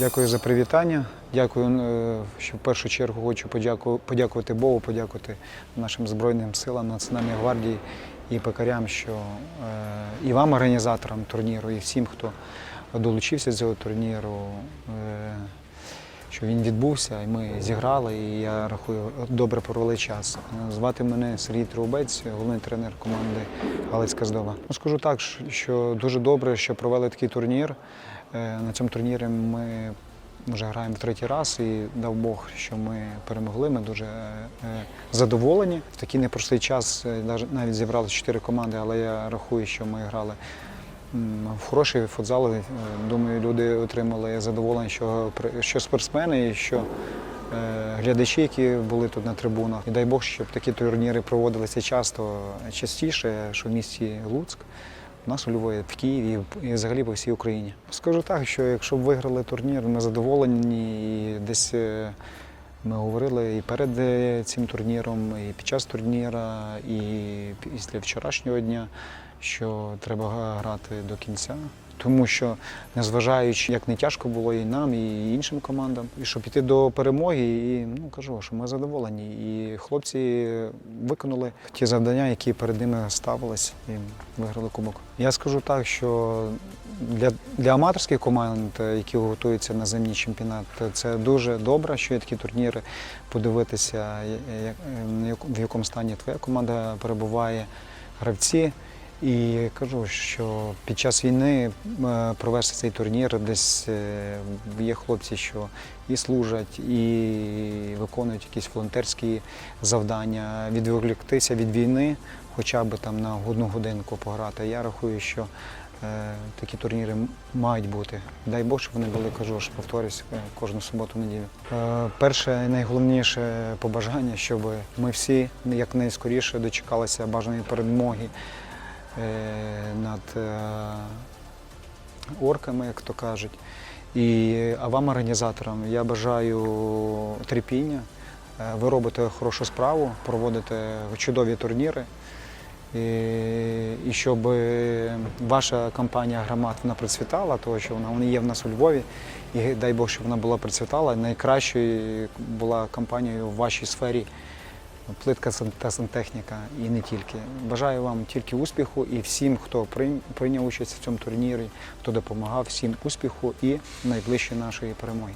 Дякую за привітання. Дякую, е, що в першу чергу хочу подяку- подякувати Богу, подякувати нашим Збройним силам, Національній гвардії і пекарям, що е, і вам, організаторам турніру, і всім, хто долучився до цього турніру, е, що він відбувся, і ми зіграли, і я рахую, добре провели час. Е, Звати мене Сергій Трубець, головний тренер команди Галицька Здова. Ну, скажу так, що- дуже добре, що провели такий турнір. Е, На цьому турнірі ми вже граємо в третій раз і дав Бог, що ми перемогли. Ми дуже е, задоволені. В такий непростий час е, навіть зібрали чотири команди, але я рахую, що ми грали м, в хороший футзал. Е, Думаю, люди отримали задоволення, що, що спортсмени, і що е, глядачі, які були тут на трибунах. І дай Бог, щоб такі турніри проводилися часто, частіше, що в місті Луцьк. У нас у Львові, в Києві і взагалі по всій Україні. Скажу так, що якщо б виграли турнір, ми задоволені і десь е, ми говорили і перед е, цим турніром, і під час турніра, і після вчорашнього дня, що треба грати до кінця. Тому що, незважаючи, як не тяжко було і нам, і іншим командам, і щоб піти до перемоги, і ну кажу, що ми задоволені. І хлопці виконали ті завдання, які перед ними ставились, і виграли кубок. Я скажу так, що для, для аматорських команд, е, які готуються на зимній чемпіонат, це дуже добре, що є такі турніри, подивитися, я- я- в як- в якому стані твоя команда перебуває, гравці. І кажу, що під час війни е, провести цей турнір десь е, є хлопці, що і служать, і виконують якісь волонтерські завдання, відволіктися від війни, хоча б там на одну годинку пограти. Я рахую, що е, такі турніри мають бути. Дай Бог, щоб вони були, кажу, що повторюсь е, кожну суботу-неділю. Е, перше і найголовніше побажання, щоб ми всі якнайскоріше дочекалися бажаної перемоги е, над е, орками, як то кажуть. І, а вам, організаторам, я бажаю терпіння. Е, Ви робите хорошу справу, проводите чудові турніри. І, щоб ваша компанія громад вона процвітала, тому що вона, вона є в нас у Львові. І дай Бог, щоб вона була процвітала. Найкращою була компанією в вашій сфері плитка та сантехніка і не тільки. Бажаю вам тільки успіху і всім, хто прийняв участь в цьому турнірі, хто допомагав, всім успіху і найближчої нашої перемоги.